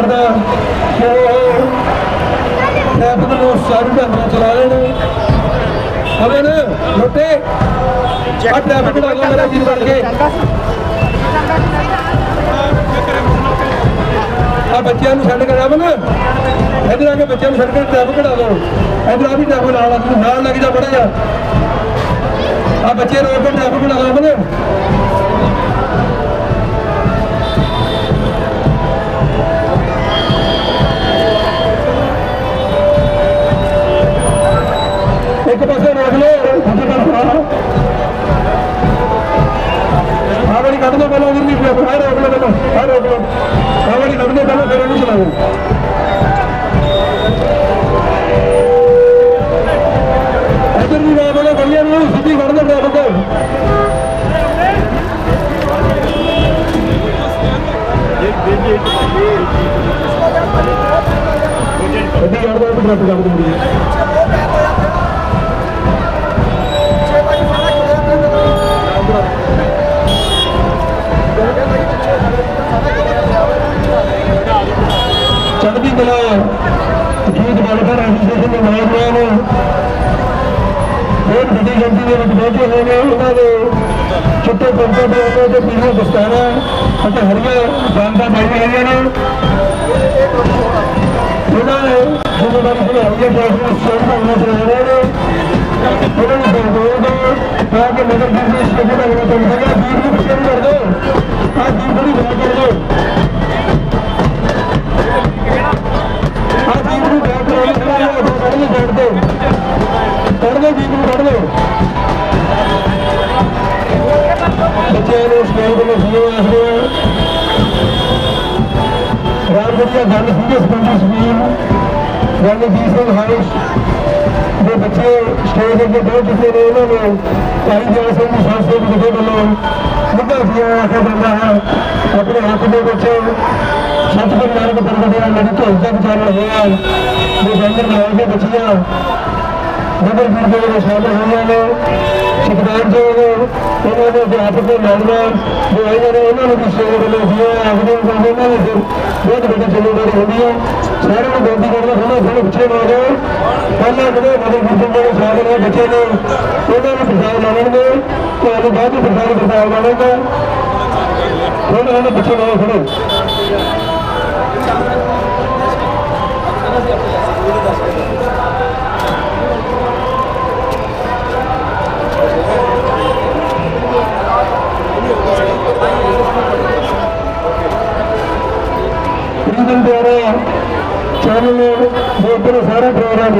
ਕਰਦਾ ਕਿ ਟ੍ਰੈਫਿਕ ਨੂੰ ਸਾਰੂ ਢੰਗ ਚਲਾ ਲੈਣ ਅਬੇ ਨਾ? ਲੋਟੇ। ਆ ਟ੍ਰੈਫਿਕ ਦਾ ਮੇਰਾ ਜੀ। ਬਣ ਕੇ ਆ ਬੱਚਿਆਂ ਨੂੰ ਛੱਡ ਕੇ ਆਵਨ ਇਧਰ ਆ ਕੇ ਬੱਚਿਆਂ ਨੂੰ ਛੱਡ ਕੇ ਟ੍ਰੈਫਿਕ ਕਢਾ ਲਓ ਇਧਰ ਆ ਵੀ ਟ੍ਰੈਫਿਕ ਨਾਲ ਨਾਲ ਲੱਗ ਜਾ ਬੜਾ ਜਾ ਆ ਬੱਚੇ ਰੋਕ ਕੇ ਟ੍ਰੈਫਿਕ ਕਢਾ ਲਓ ਗੱਡੀ ਕੱਢ ਦਿਓ ਟ੍ਰੈਫਿਕ ਚੜ੍ਹਦੀ ਕਲਾ ਜੀਤ ਵੈਲਫੇਅਰ ਐਸੋਸੀਏਸ਼ਨ ਦੇ ਨੌਜਵਾਨ ਬਹੁਤ ਵੱਡੀ ਗਿਣਤੀ ਦੇ ਵਿੱਚ ਪਹੁੰਚੇ ਹੋਏ ਨੇ। ਉਹਨਾਂ ਦੇ ਚਿੱਟੇ ਪੰਪਾਂ ਦੇ ਉੱਤੇ ਤੇ ਪੀਲੀਆਂ ਦਸਤਾਰਾਂ ਅਤੇ ਹਰੀਆਂ ਜਾਂਦਾਂ ਪਾਈਆਂ ਹੋਈਆਂ ਨੇ। ਉਹਨਾਂ ਨੇ ਜਦੋਂ ਜ਼ਿੰਮੇਵਾਰੀ ਸੰਭਾਲੀ ਹੈ ਫੈਸਲਾ ਸੋਚ ਕਰਨਾ ਚਾਹੁੰਦੇ ਨੇ ਉਹਨਾਂ ਨੂੰ ਸੰਬੋਧ ਤਾਂ ਕਿ ਨਗਰ ਦੀ ਸਥਿਤੀ ਦਾ ਪਤਾ ਚੱਲ ਸਕੇ ਵੀਰ ਨੂੰ ਪਿੱਛੇ ਕਰ ਦਿਓ ਆਹ ਜੀ ਬੜੀ ਬਣਾ ਕਰ ਦਿਓ ਆਹ ਜੀ ਨੂੰ ਬੈਕ ਕਰੋ ਕੱਢ ਲਓ ਕੱਢ ਦਿਓ ਕੱਢ ਦਿਓ ਜੀ ਨੂੰ ਕੱਢ ਦਿਓ ਬੱਚਿਆਂ ਨੂੰ ਸਕੂਲ ਦੇ ਵਿੱਚ ਜਿਉਂ ਆਖਦੇ ਆ ਰਾਮਗੜੀਆ ਗੱਲ ਸਿੰਘ ਸਪੰਜੀ ਸਕੂਲ ਗੱਲ ਸਿੰਘ ਹਾਊਸ ਦੇ ਬੱਚੇ ਸਟੇਜ ਅੱਗੇ ਪਹੁੰਚ ਚੁੱਕੇ ਨੇ, ਇਹਨਾਂ ਨੂੰ ਭਾਈ ਜੈ ਸਿੰਘ ਦੀ ਸੰਸਥਾ ਦੇ ਵੱਡੇ ਵੱਲੋਂ ਮੁੱਦਾ ਸਿਆ ਆਖਿਆ ਜਾਂਦਾ ਹੈ, ਆਪਣੇ ਹੱਥ ਦੇ ਵਿੱਚ ਸਤਿਗੁਰੂ ਨਾਨਕ ਪਰਮੇਸ਼ਰ ਨਾਲ ਲੜੀ ਢੋਲ ਤੱਕ ਚੱਲ ਹੋਇਆ ਜੋ ਬੰਦਰ ਨਾਲ ਦੇ ਬੱਚੀਆਂ ਨਗਰ ਕੀਰਤਨ ਦੇ ਸ਼ਾਮਲ ਹੋਈਆਂ ਨੇ ਸਤਿਕਾਰ ਜੋ ਨੇ ਉਹਨਾਂ ਦੇ ਅਧਿਆਪਕ ਦੇ ਨੌਜਵਾਨ ਜੋ ਆਈਆਂ ਨੇ ਉਹਨਾਂ ਨੂੰ ਵੀ ਸੇਵਾ ਵੱਲੋਂ ਸੀ ਆਖਦੇ ਨੇ ਉਹਨਾਂ ਦੇ ਬਹੁਤ ਵੱਡੀ ਜ਼ਿੰਮੇਵਾਰੀ ਹੁੰਦੀ ਹੈ, ਸਾਰਿਆਂ ਨੂੰ ਬੇਨਤੀ ਕਰਦਾ ਥੋੜਾ ਥੋੜਾ ਪਿੱਛੇ ਨਾ ਜਾਓ ਪਹਿਲਾਂ ਜਿਹੜੇ ਨਗਰ ਕੀਰਤਨ ਦੇ ਸ਼ਾਮਲ ਹੋਏ ਬੱਚੇ ਨੇ, ਉਹਨਾਂ ਨੂੰ ਪ੍ਰਸਾਦ ਲਾਉਣਗੇ ਤੁਹਾਨੂੰ ਬਾਅਦ ਵਿੱਚ ਪ੍ਰਸਾਦ ਪ੍ਰਸਾਦ ਲਾਉਣਗੇ ਥੋੜਾ ਥੋੜਾ ਪਿੱਛੇ ਨਾ ਖੜੋ ਪ੍ਰੀਤਮ ਦੁਆਰਾ ਚੈਨਲ ਦੇ ਉੱਪਰ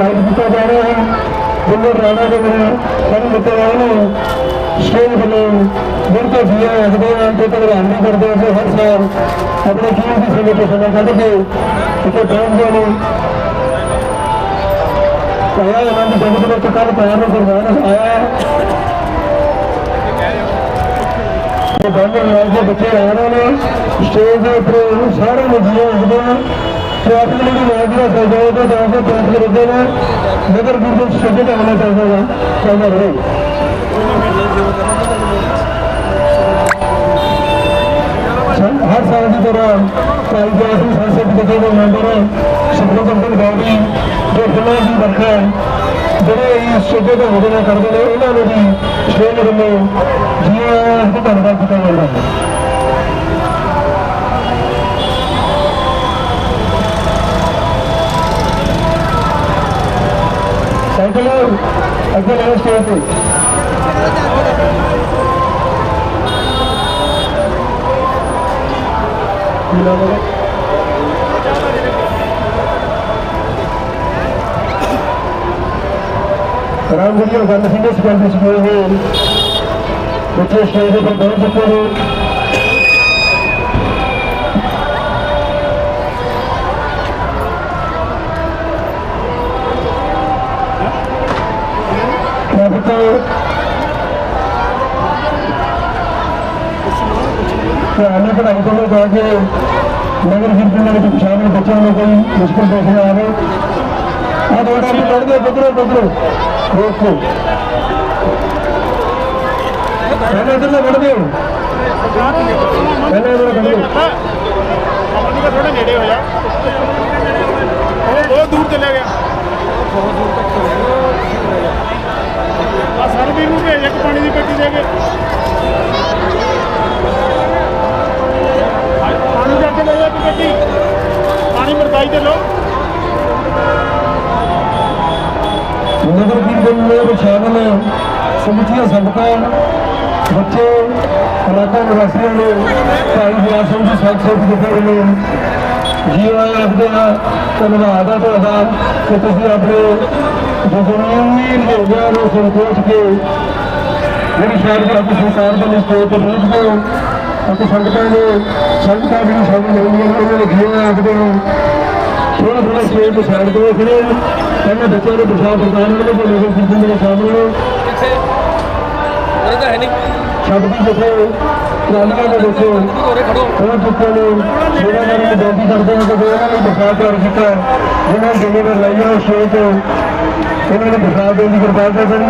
ਸਾਰਾ ਪ੍ਰੋਗਰਾਮ ਜਾ ਰਿਹਾ ਹੈ। ਜਿੰਨੇ ਰਾਣਾ ਦੇ ਮੇਰੇ ਸਾਰੇ ਮਿੱਤਰਾਂ ਨੂੰ ਸਟੇਜ ਵੱਲੋਂ ਬਿਰਤਾ ਜੀ ਆਖਦੇ ਹਨ ਤੇ ਪ੍ਰਧਾਨ ਵੀ ਕਰਦੇ ਹਾਂ ਹਰ ਸਾਲ ਆਪਣੇ ਕੀਮਤੀ ਸਮੇਂ ਤੋਂ ਸਮਾਂ ਕੱਢ ਕੇ ਇੱਥੇ ਪਹੁੰਚਦੇ ਨੇ ਆਇਆ ਆਨੰਦ ਜਗਤ ਵਿੱਚ ਕੱਲ ਪਿਆਰ ਨੂੰ ਗੁਰਦਾਨ ਆਇਆ ਤੇ ਬੰਦੇ ਨਾਲ ਦੇ ਬੱਚੇ ਆ ਰਹੇ ਨੇ ਸਟੇਜ ਦੇ ਉੱਪਰ ਸਾਰੇ ਨੂੰ ਜੀ ਆਖਦੇ ਹਨ ਤੇ ਆਪਣੀ ਜਿਹੜੀ ਮਾਜਰਾ ਸਜਾਓ ਤੇ ਜਾਂ ਕੇ ਪੈਸੇ ਰੱਖਦੇ ਨੇ ਨਗਰ ਗੁਰੂ ਸੱਜੇ ਦਾ ਹੋਣਾ ਚਾਹੀਦਾ ਹੈ ਚਾਹੀਦਾ ਰਹੇ ਹਰ ਸਾਲ ਦੀ ਤਰ੍ਹਾਂ ਭਾਈ ਜਾਸੀ ਸੰਸਦ ਕਮੇਟੀ ਦੇ ਮੈਂਬਰ ਸੁਖਮਨ ਸਿੰਘ ਗਾਂਧੀ ਜੋ ਫਿਲਮਾਂ ਦੀ ਵਰਖਾ ਹੈ, ਜਿਹੜੇ ਇਸ ਸੋਝੇ ਦਾ ਹੋਣਾ ਕਰਦੇ ਨੇ, ਉਹਨਾਂ ਨੂੰ ਵੀ ਸਟੇਜ ਵੱਲੋਂ ਜੀ ਧੰਨਵਾਦ ਕੀਤਾ ਜਾਂਦਾ ਹੈ। ਅੱਗੇ ਲੈ ਸਟੇਜ ਤੇ ਕੀ ਨਾਮ ਹੈ ਰਾਮਗੜੀਆ ਗੱਲ ਸਿੰਘ ਸਪੈਸ਼ਲ ਤੇ ਪੜਾਈ ਤੋਂ ਜਾ ਕੇ ਨਗਰ ਕੀਰਤਨ ਦੇ ਵਿੱਚ ਸ਼ਾਮਲ ਬੱਚਿਆਂ ਨੂੰ ਕੋਈ ਮੁਸ਼ਕਲ ਪੇਸ਼ ਆਵੇ ਆ ਤੁਹਾਡਾ ਵੀ ਕੱਢ ਦਿਓ ਪੁੱਤਰੋ ਪੁੱਤਰੋ ਰੋਕੋ ਪਹਿਲਾਂ ਇੱਧਰ ਕੱਢ ਦਿਓ। ਪਹਿਲਾਂ ਇੱਧਰ ਕੱਢ ਦਿਓ। ਪਾਣੀ ਦਾ ਥੋੜਾ ਨੇੜੇ ਹੋ ਜਾ ਉਹ ਬਹੁਤ ਦੂਰ ਚਲੇ ਗਿਆ। ਬਹੁਤ ਦੂਰ ਤੱਕ ਆ ਸਰਬੀ ਨੂੰ ਭੇਜ, ਇੱਕ ਪਾਣੀ ਦੀ ਪੇਟੀ ਦੇ ਕੇ ਪਾਣੀ ਜਾ ਕੇ ਪਾਣੀ ਮਰਦਾਈ ਤੇ ਲੋ ਨਗਰ ਕੀਰਤਨ ਦੇ ਸ਼ਾਮਲ ਸਮੁੱਚੀਆਂ ਸੰਗਤਾਂ, ਬੱਚੇ ਇਲਾਕਾ ਨਿਵਾਸੀਆਂ ਨੂੰ ਭਾਈ ਦਿਆਲ ਸਿੰਘ ਜੀ ਸਾਹਿਬ ਸਾਹਿਬ ਦਿੱਤੇ ਨੇ। ਜੀਵ ਆਇਆ ਆਖਦੇ ਆ ਧੰਨਵਾਦ ਆ ਤੁਹਾਡਾ ਕਿ ਤੁਸੀਂ ਆਪਣੇ ਜਜ਼ਮੀਨੀ ਲੋਕਾਂ ਨੂੰ ਸੰਤੋਖ ਕੇ ਜਿਹੜੀ ਸ਼ਹਿਰ ਕਿ ਸਰਕਾਰ ਦੇ ਨਿਸ਼ਚੇ ਤੇ ਪਹੁੰਚਦੇ ਹੋ। ਅਤੇ ਸੰਗਤਾਂ ਨੇ ਸੰਗਤਾਂ ਵੀ ਸ਼ਾਮਿਲ ਹੋਈਆਂ ਨੇ ਉਹਨਾਂ ਨੇ ਜੀਵ ਆਖਦੇ ਹੋ। ਥੋੜਾ ਥੋੜਾ ਸਟੇਜ ਤੇ ਸਾਈਡ ਤੋਂ ਖੜੇ ਨੇ ਪਹਿਲਾਂ ਬੱਚਿਆਂ ਨੂੰ ਪ੍ਰਸ਼ਾਦ ਪ੍ਰਦਾਨ ਕਰਦੇ ਤੇ ਲੋਕ ਕੀਰਤਨ ਦੇ ਨੇ ਉਹ ਤਾਂ ਹੈ ਨਹੀਂ। ਸ਼ਬਦੀ ਜਿੱਥੇ ਟਰਾਲੀਆਂ ਦੇ ਵਿੱਚ ਉਹ ਚੁੱਕੇ ਨੇ ਜਿਹੜਾ ਨਾਲ ਨੂੰ ਬੇਨਤੀ ਕਰਦੇ ਹਾਂ ਕਿ ਉਹਨਾਂ ਨੇ ਪ੍ਰਸ਼ਾਦ ਤਿਆਰ ਕੀਤਾ ਜਿਹਨਾਂ ਨੇ ਜ਼ਿੰਮੇਵਾਰ ਲਈ ਹੈ ਸਟੇਜ ਤੇ ਉਹਨਾਂ ਨੇ ਪ੍ਰਸ਼ਾਦ ਦੇਣ ਦੀ ਕਿਰਪਾਲਤਾ ਕਰੀ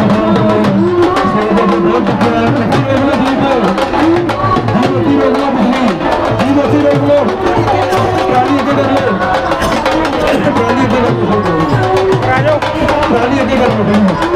ਪ੍ਰਾਣੀ ਅੱਗੇ